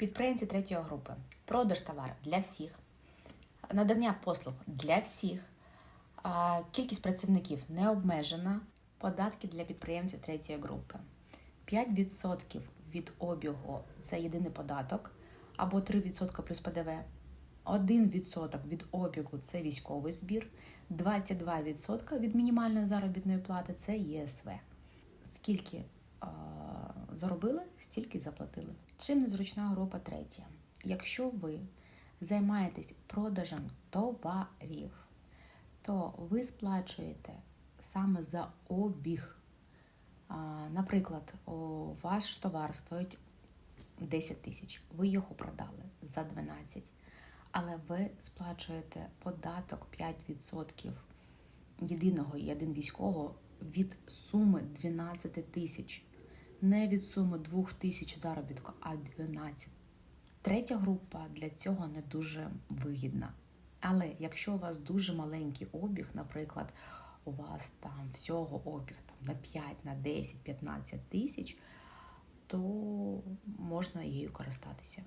Підприємці третьої групи. Продаж товару для всіх, надання послуг для всіх, кількість працівників не обмежена, податки для підприємців третьої групи. 5% від обігу це єдиний податок, або 3% плюс ПДВ. 1% від обігу це військовий збір, 22% від мінімальної заробітної плати це ЄСВ. Скільки заробили, стільки заплатили. Чим незручна група третя? Якщо ви займаєтесь продажем товарів, то ви сплачуєте саме за обіг. Наприклад, ваш товар стоїть 10 тисяч, ви його продали за 12, але ви сплачуєте податок 5% єдиного і один військового від суми 12 тисяч. Не від суми 2 тисяч заробітку, а 12. Третя група для цього не дуже вигідна. Але якщо у вас дуже маленький обіг, наприклад, у вас там всього обіг там, на 5, на 10, 15 тисяч, то можна її користатися.